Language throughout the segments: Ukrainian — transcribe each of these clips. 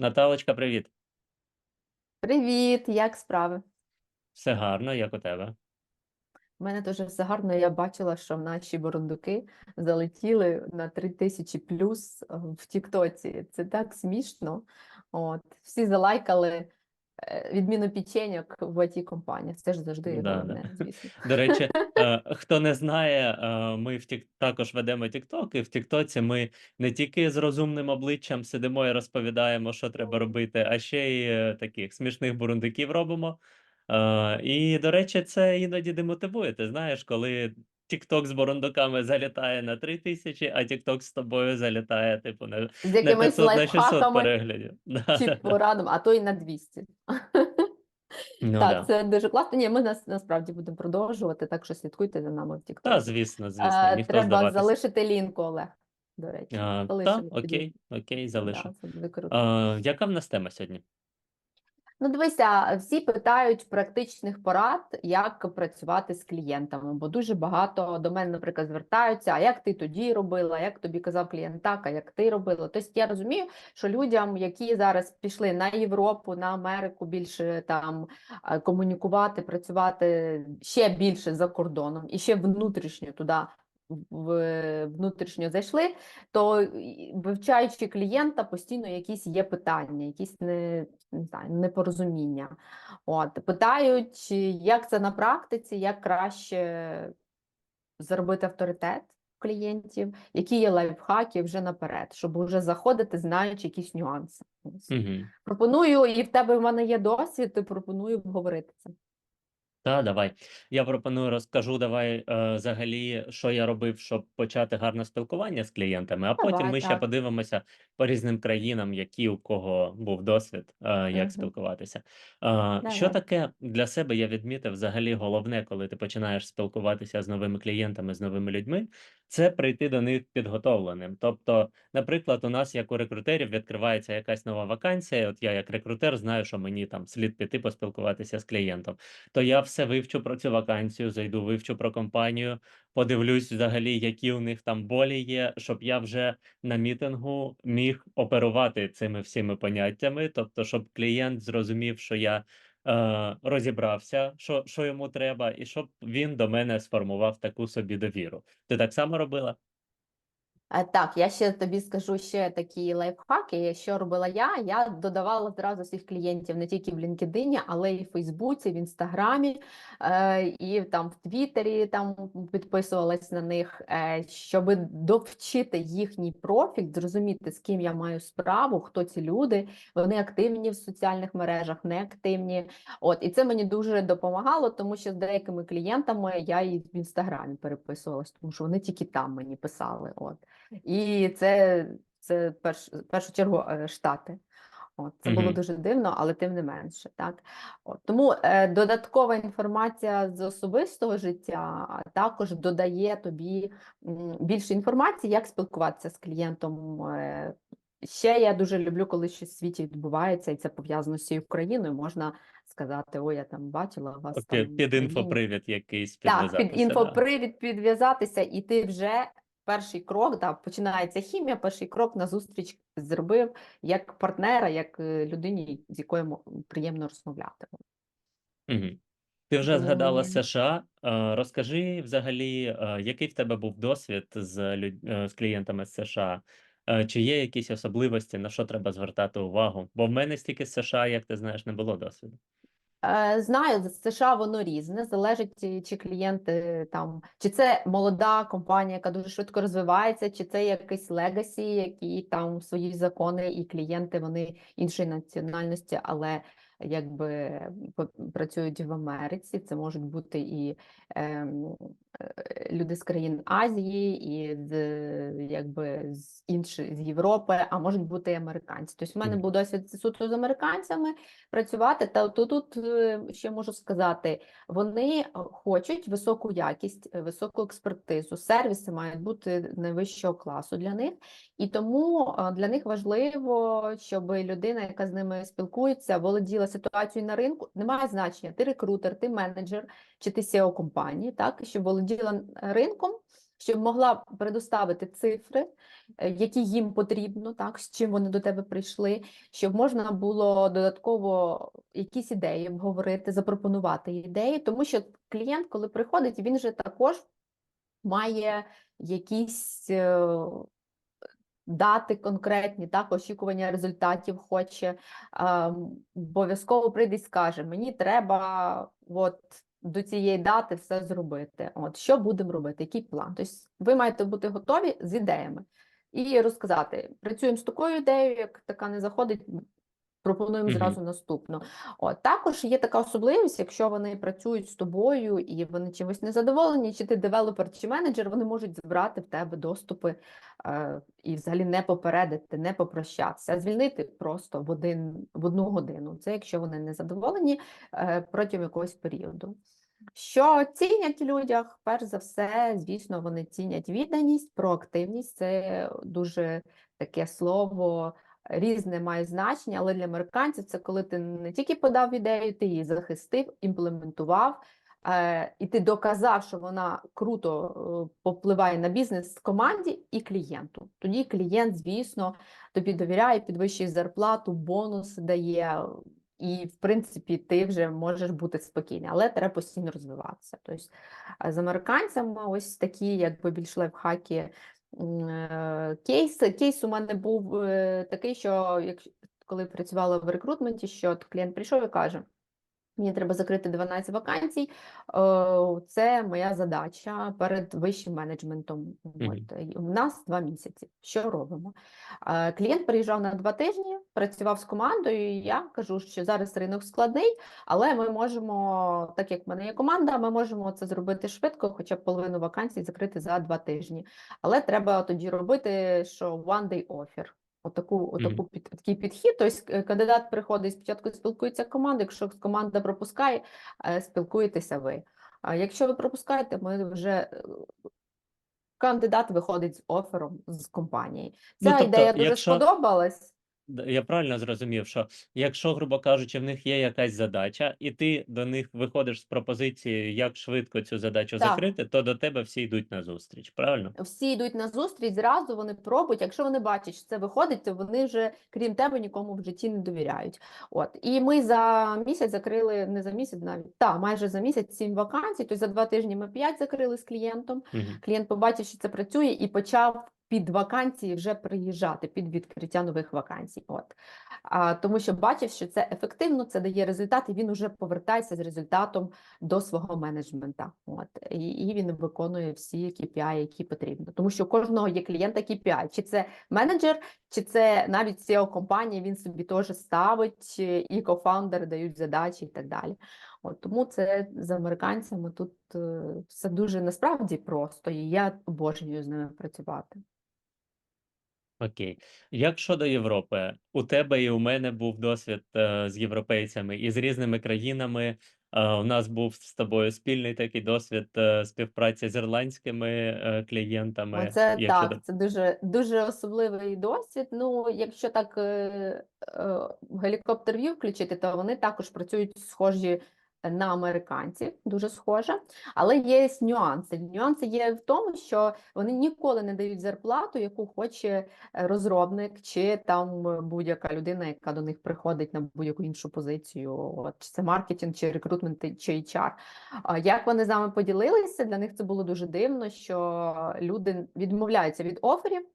Наталочка, привіт. Привіт, як справи? Все гарно, як у тебе? У мене дуже все гарно. Я бачила, що наші бурундуки залетіли на 3000 плюс е, в Тіктоці. Це так смішно. От. Всі залайкали відміну печеньок в it компаніях. Це ж завжди Да, да. звісно. До речі, е, хто не знає, е, ми в тік... також ведемо TikTok, і в Тіктоці ми не тільки з розумним обличчям сидимо і розповідаємо, що треба робити, а ще й е, таких смішних бурундиків робимо. Е, І, до речі, це іноді демотивує. Ти знаєш, коли TikTok з бурундуками залітає на 3 тисячі, а TikTok з тобою залітає, типу, на, З на якимись 500, на 600 переглядів. Чи да, да. а то й на 200. Ну, Так, да. це дуже класно. Ні, ми нас насправді будемо продовжувати, так що слідкуйте за нами в Та, Тіктоці. звісно, звісно, Е, ніхто Треба здаватися. залишити лінку, Олег, до речі. А, та, окей, окей, залишу. Да, це буде круто. А, яка в нас тема сьогодні? Ну, дивися, всі питають практичних порад, як працювати з клієнтами, бо дуже багато до мене, наприклад, звертаються: а як ти тоді робила, як тобі казав клієнт так, а як ти робила? Тобто я розумію, що людям, які зараз пішли на Європу, на Америку більше там комунікувати, працювати ще більше за кордоном і ще внутрішньо туди. В внутрішньо зайшли, то вивчаючи клієнта, постійно якісь є питання, якісь не, не знаю, непорозуміння. От, питають, як це на практиці, як краще заробити авторитет клієнтів, які є лайфхаки вже наперед, щоб вже заходити, знаючи якісь нюанси. Угу. Пропоную, і в тебе в мене є досвід, пропоную обговорити це. Та, давай. Я пропоную розкажу, давай е, взагалі, що я робив, щоб почати гарне спілкування з клієнтами, а потім Давай, ми ще так. подивимося по різним країнам, які у кого був досвід, е, як Мгм. спілкуватися. Е, що Давай. таке для себе я відмітив взагалі головне, коли ти починаєш спілкуватися з новими клієнтами, з новими людьми, це прийти до них підготовленим. Тобто, наприклад, у нас, як у рекрутерів, відкривається якась нова вакансія. От я, як рекрутер, знаю, що мені там слід піти поспілкуватися з клієнтом. То я все вивчу про цю вакансію, зайду, вивчу про компанію, подивлюсь взагалі, які у них там болі є, щоб я вже на мітингу міг оперувати цими всіми поняттями. Тобто, щоб клієнт зрозумів, що я е, розібрався, що, що йому треба, і щоб він до мене сформував таку собі довіру. Ти так само робила? Е, Так, я ще тобі скажу ще такі лайфхаки. Що робила я? Я додавала зразу всіх клієнтів не тільки в LinkedIn, але й в Фейсбуці, в Інстаграмі, е, і там в Твіттері там підписувалась на них, е, щоб довчити їхній профіль, зрозуміти, з ким я маю справу, хто ці люди, вони активні в соціальних мережах, не активні. От, і це мені дуже допомагало, тому що з деякими клієнтами я і в Інстаграмі переписувалась, тому що вони тільки там мені писали. От. І це, це перш, в першу чергу е, Штати. От, це було дуже дивно, але тим не менше. Так? От, тому е, додаткова інформація з особистого життя також додає тобі м, більше інформації, як спілкуватися з клієнтом. Е, Ще я дуже люблю, коли щось в світі відбувається, і це пов'язано з цією країною. Можна сказати: ой, я там бачила вас там Під, інфопривід якийсь Так, під підв'язатися. інфопривід підв'язатися, і ти вже перший крок, да, починається хімія, перший крок на зустріч зробив як партнера, як е, людині, з якою приємно розмовляти. Мгм. Ти вже згадала США. Розкажи взагалі, який в тебе був досвід з, люд... е, з клієнтами з США? Чи є якісь особливості, на що треба звертати увагу? Бо в мене стільки з США, як ти знаєш, не було досвіду. Е, Знаю, з США воно різне, залежить, е, чи клієнти там, чи це молода компанія, яка дуже швидко розвивається, чи це якийсь легасі, які там свої закони, і клієнти вони іншої національності, але якби працюють в Америці. Це можуть бути і ем, е, люди з країн Азії, і з якби з іншої з Європи, а можуть бути і американці. Тобто, в мене був досвід суто з американцями працювати. Та то тут е, ще можу сказати, вони е, хочуть високу якість, е, високу експертизу. Сервіси мають бути найвищого класу для них, і тому для них важливо, щоб людина, яка з ними спілкується, володіла ситуацією на ринку. Немає значення, ти рекрутер, ти менеджер чи ти SEO компанії, так щоб володіла ринком. щоб могла предоставити цифри, е, які їм потрібно, так, з чим вони до тебе прийшли, щоб можна було додатково якісь ідеї обговорити, запропонувати ідеї, тому що клієнт, коли приходить, він же також має якісь е, дати конкретні, так, очікування результатів хоче. Обов'язково прийде і скаже: мені треба от до цієї дати все зробити. От що будемо робити, який план? Тобто ви маєте бути готові з ідеями і розказати: працюємо з такою ідеєю, як така не заходить. Пропонуємо зразу наступну. От також є така особливість, якщо вони працюють з тобою і вони чимось незадоволені, чи ти девелопер, чи менеджер, вони можуть забрати в тебе доступи е, і взагалі не попередити, не попрощатися, звільнити просто в один в одну годину. Це якщо вони не задоволені е, протягом якогось періоду. Що цінять в людях? Перш за все, звісно, вони цінять відданість, проактивність. Це дуже таке слово різне має значення, але для американців це коли ти не тільки подав ідею, ти її захистив, імплементував, е, і ти доказав, що вона круто е, попливає на бізнес команді і клієнту. Тоді клієнт, звісно, тобі довіряє, підвищує зарплату, бонуси дає. І, в принципі, ти вже можеш бути спокійний, але треба постійно розвиватися. Тобто з американцями ось такі, якби більш лайфхаки. Е, Кейс, кейс у мене був е, такий, що коли працювала в рекрутменті, що клієнт прийшов і каже: Мені треба закрити 12 вакансій. е, Це моя задача перед вищим менеджментом. От, у нас два місяці. Що робимо? Е, Клієнт приїжджав на два тижні, працював з командою. і Я кажу, що зараз ринок складний, але ми можемо, так як в мене є команда, ми можемо це зробити швидко, хоча б половину вакансій закрити за два тижні. Але треба тоді робити, що one day offer. Отаку, отаку під, такий підхід. Тобто е, кандидат приходить спочатку спілкується команда. Якщо команда пропускає, е, спілкуєтеся ви. А якщо ви пропускаєте, ми вже е, кандидат виходить з офером з компанії. Ну, Ця тобто, ідея дуже якщо- сподобалась. Я правильно зрозумів, що якщо, грубо кажучи, в них є якась задача, і ти до них виходиш з пропозицією, як швидко цю задачу Так. закрити, то до тебе всі йдуть на зустріч, правильно? Всі йдуть на зустріч, зразу вони пробують. Якщо вони бачать, що це виходить, то вони вже, крім тебе, нікому в житті не довіряють. От і ми за місяць закрили не за місяць, навіть та майже за місяць сім вакансій. Тобто за два тижні ми п'ять закрили з клієнтом. Мгм. Клієнт побачив, що це працює, і почав під вакансії вже приїжджати під відкриття нових вакансій. От а, тому що бачив, що це ефективно, це дає результат, і він вже повертається з результатом до свого менеджмента. От і, і він виконує всі KPI, які потрібно. Тому що у кожного є клієнта KPI. Чи це менеджер, чи це навіть CEO компанії, він собі теж ставить, е, і кофаундери дають задачі і так далі. От тому це з американцями тут е, все дуже насправді просто, і я обожнюю з ними працювати. Окей. Як щодо Європи, у тебе і у мене був досвід е, з європейцями і з різними країнами. Е, у нас був з тобою спільний такий досвід е, співпраці з ірландськими е, клієнтами. Оце щодо- так, це дуже дуже особливий досвід. Ну, якщо так е, е, гелікоптер в'ю включити, то вони також працюють схожі на американців, дуже схоже. Але є нюанси. Нюанси є в тому, що вони ніколи не дають зарплату, яку хоче е, розробник, чи там е, будь-яка людина, яка до них приходить на будь-яку іншу позицію, от, чи це маркетинг, чи рекрутмент, чи HR. Як вони з нами поділилися, для них це було дуже дивно, що люди відмовляються від оферів,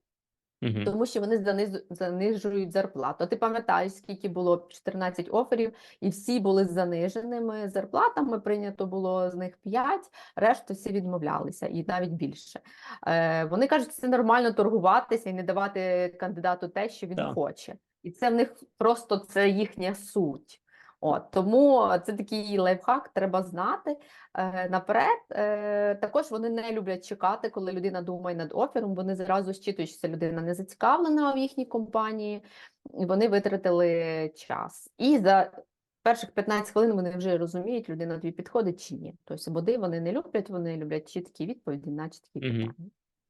Тому що вони занизу- занижують зарплату. Ти пам'ятаєш, скільки було 14 оферів, і всі були з заниженими зарплатами. Прийнято було з них 5, решту всі відмовлялися, і навіть більше. Е, вони кажуть, це нормально торгуватися і не давати кандидату те, що він Так. хоче. І це в них просто це їхня суть. От, тому це такий лайфхак, треба знати е, наперед. Е, також вони не люблять чекати, коли людина думає над офером. Вони зразу щитують, що ця людина не зацікавлена в їхній компанії, і вони витратили час. І за перших 15 хвилин вони вже розуміють, людина тобі підходить чи ні. Тобто води вони не люблять, вони люблять чіткі відповіді на чіткі питання.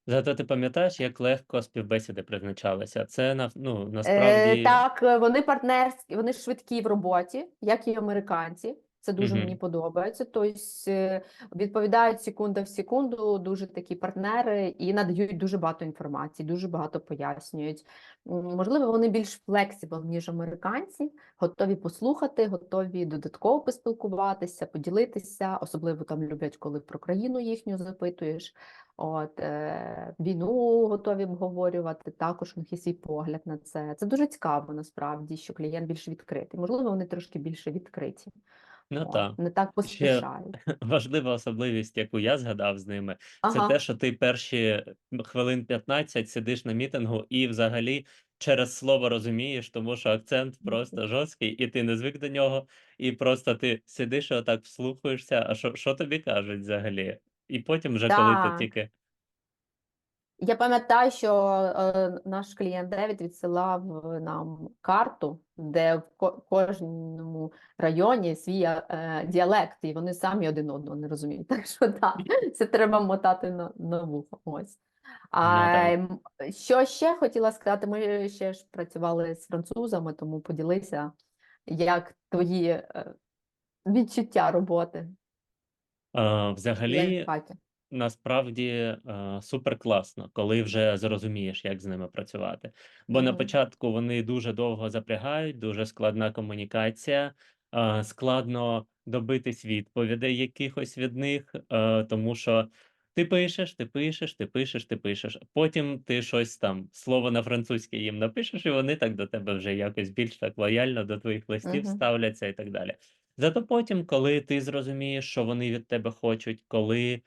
Зато ти пам'ятаєш, як легко співбесіди призначалися. Це на, ну, Е, насправді. так, вони партнерські, вони швидкі в роботі, як і американці. Це дуже мені подобається. Тобто е, відповідають секунда в секунду, дуже такі партнери і надають дуже багато інформації, дуже багато пояснюють. Можливо, вони більш флексібл, ніж американці, готові послухати, готові додатково поспілкуватися, поділитися. Особливо там люблять, коли про країну їхню запитуєш. От е, війну готові обговорювати. Також у них є свій погляд на це. Це дуже цікаво насправді, що клієнт більш відкритий. Можливо, вони трошки більше відкриті. Ну так. не так поспішають. важлива особливість, яку я згадав з ними, це те, що ти перші хвилин 15 сидиш на мітингу і взагалі через слово розумієш, тому що акцент просто жорсткий, і ти не звик до нього, і просто ти сидиш і отак вслухаєшся, а що, що тобі кажуть взагалі? І потім вже коли ти Так. тільки Я пам'ятаю, що е, наш клієнт Девід відсилав нам карту, де в ко- кожному районі свій е, діалект, і вони самі один одного не розуміють. Так що так, це треба мотати на, на вухо. Ось. А Ну, що ще хотіла сказати? Ми ще ж працювали з французами, тому поділися, як твої е, відчуття роботи в взагалі Ленфаті. Насправді, е, супер класно, коли вже зрозумієш, як з ними працювати. Бо на початку вони дуже довго запрягають, дуже складна комунікація, е, складно добитись відповідей якихось від них, е, тому що ти пишеш, ти пишеш, ти пишеш, ти пишеш. Потім ти щось там, слово на французькій їм напишеш, і вони так до тебе вже якось більш так лояльно до твоїх листів Мгм. ставляться і так далі. Зато потім, коли ти зрозумієш, що вони від тебе хочуть, коли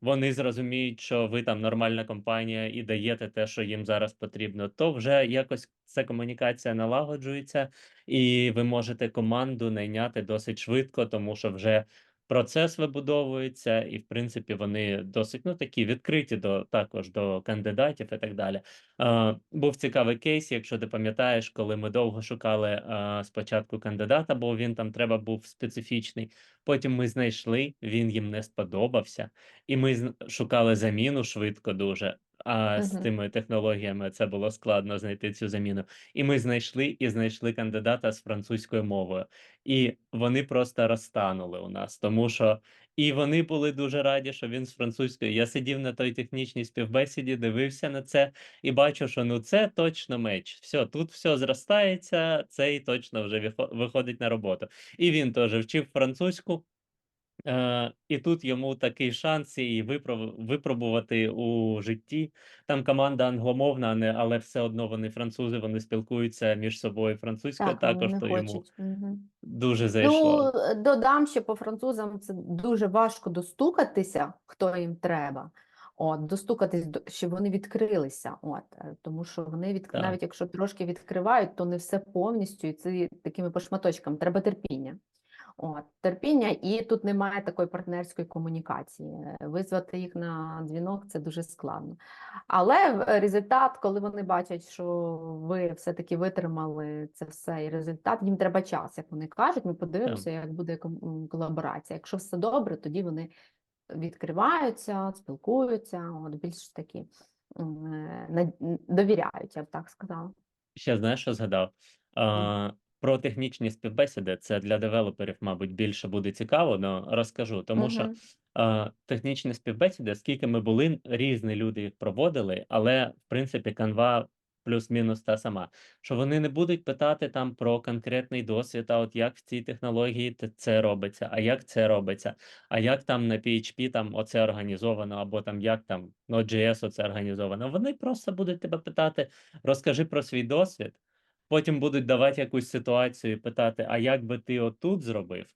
вони зрозуміють, що ви там нормальна компанія і даєте те, що їм зараз потрібно, то вже якось ця комунікація налагоджується, і ви можете команду найняти досить швидко, тому що вже процес вибудовується, і в принципі вони досить ну такі відкриті до також до кандидатів і так далі. Е, був цікавий кейс, якщо ти пам'ятаєш, коли ми довго шукали е, спочатку кандидата, бо він там треба був специфічний. Потім ми знайшли, він їм не сподобався, і ми шукали заміну швидко дуже. А з Мгм. тими технологіями це було складно знайти цю заміну. І ми знайшли і знайшли кандидата з французькою мовою. І вони просто розтанули у нас, тому що і вони були дуже раді, що він з французькою. Я сидів на той технічній співбесіді, дивився на це і бачу, що ну це точно меч. Все, тут все зростається, цей точно вже вихо- виходить на роботу. І він теж вчив французьку. Е, і тут йому такий шанс випроб- випробувати у житті. Там команда англомовна, але все одно вони французи, вони спілкуються між собою французькою Так, також, то йому дуже зайшло. Ну, е, додам, що по французам це дуже важко достукатися, хто їм треба. От, достукатись, до- щоб вони відкрилися. От, е, тому що вони від... Так. навіть якщо трошки відкривають, то не все повністю, і це такими по шматочкам. Треба терпіння. От, терпіння, і тут немає такої партнерської комунікації. Визвати їх на дзвінок це дуже складно. Але результат, коли вони бачать, що ви все-таки витримали це все, і результат, їм треба час, як вони кажуть. Ми подивимося, як буде колаборація. Якщо все добре, тоді вони відкриваються, спілкуються, от більш такі е, довіряють, я б так сказала. Ще знаєш, що згадав? Про технічні співбесіди це для девелоперів, мабуть, більше буде цікаво, але розкажу. Тому що Мгм. а, технічні співбесіди, скільки ми були, різні люди їх проводили, але в принципі канва плюс-мінус та сама. Що вони не будуть питати там про конкретний досвід, а от як в цій технології це робиться, а як це робиться, а як там на PHP там оце організовано, або там як там Node.js оце організовано. Вони просто будуть тебе питати, розкажи про свій досвід. Потім будуть давати якусь ситуацію і питати, а як би ти отут зробив?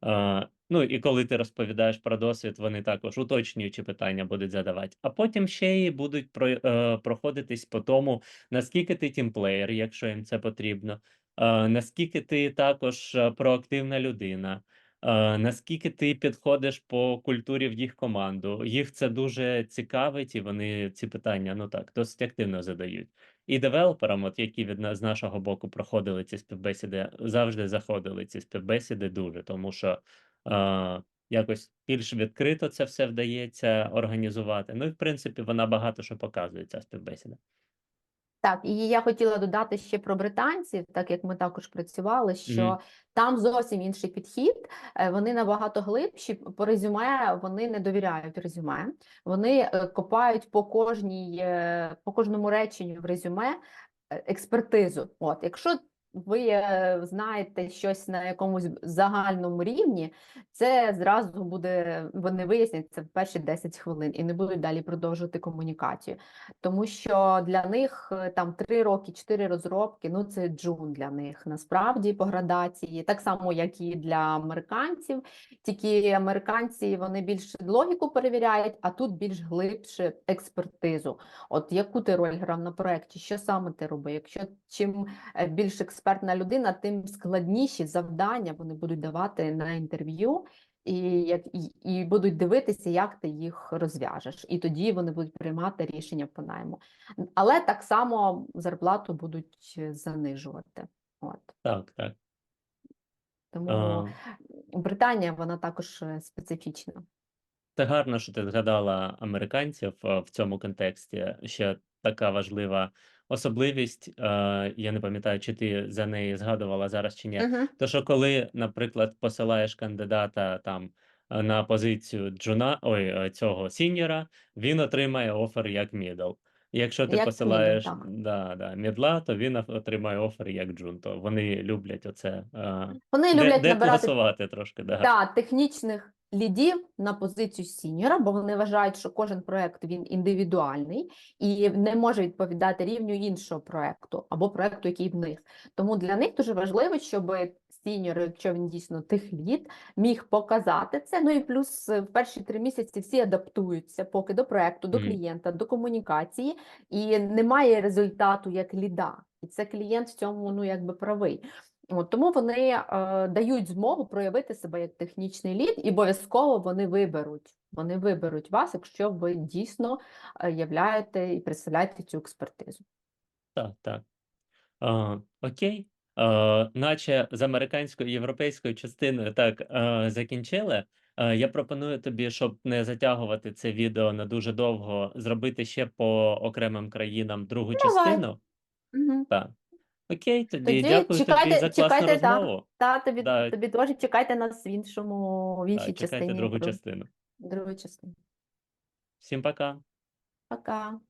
А, ну і коли ти розповідаєш про досвід, вони також уточнюючі питання будуть задавати. А потім ще й будуть про, е, проходитись по тому, наскільки ти тімплеєр, якщо їм це потрібно, е, наскільки ти також е, проактивна людина. е, Наскільки ти підходиш по культурі в їх команду? Їх це дуже цікавить, і вони ці питання ну так досить активно задають. І девелоперам, от які від нас з нашого боку проходили ці співбесіди, завжди заходили ці співбесіди дуже, тому що е, якось більш відкрито це все вдається організувати. Ну і в принципі вона багато що показує, ця співбесіда. Так, і я хотіла додати ще про британців, так як ми також працювали, що Мгм. там зовсім інший підхід, е, вони набагато глибші. По резюме вони не довіряють резюме, вони е, копають по кожній, е, по кожному реченню в резюме експертизу. От, якщо ви е, знаєте щось на якомусь загальному рівні, це зразу буде, вони вияснять це в перші 10 хвилин і не будуть далі продовжувати комунікацію. Тому що для них е, там 3 роки, 4 розробки, ну це джун для них насправді по градації, так само, як і для американців. Тільки американці вони більше логіку перевіряють, а тут більш глибше експертизу. От яку ти роль грав на проєкті, що саме ти робив? Якщо чим е, більш експертна людина, тим складніші завдання вони будуть давати на інтерв'ю. І, як, і, і будуть дивитися, як ти їх розв'яжеш, і тоді вони будуть приймати рішення по найму. Але так само зарплату будуть занижувати. От Так, так. тому А, Британія вона також е, специфічна. Це гарно, що ти згадала американців в цьому контексті. Ще така важлива особливість. е, Я не пам'ятаю, чи ти за неї згадувала зараз чи ні. Угу. То що коли, наприклад, посилаєш кандидата там е, на позицію джуна, ой, е, цього сіньора, він отримає офер як мідл. Якщо ти Як посилаєш мідл, да, да, мідла, то він отримає офер як джун. То вони люблять оце Вони де, люблять набирати трошки. Да. та, технічних лідів на позицію сіньора, бо вони вважають, що кожен проект він індивідуальний і не може відповідати рівню іншого проекту або проекту, який в них. Тому для них дуже важливо, щоб сіньор, якщо він дійсно техлід, міг показати це. Ну і плюс е, в перші три місяці всі адаптуються поки до проекту, до клієнта, до комунікації, і немає результату як ліда. І це клієнт в цьому ну якби правий. От, тому вони е, дають змогу проявити себе як технічний лід, і обов'язково вони виберуть. Вони виберуть вас, якщо ви дійсно е, являєте і представляєте цю експертизу. Так, так. А, окей. А, наче з американською європейською частиною так а, закінчили. А, я пропоную тобі, щоб не затягувати це відео на дуже довго, зробити ще по окремим країнам другу Давай. частину. Угу. Так. Окей, тоді, Тоді дякую тобі чекайте, за класну чекайте, розмову. та тобі, Да. тобі теж чекайте нас в іншому, в іншій чекайте частині. другу частину. Другу частину. Всім пока. Пока.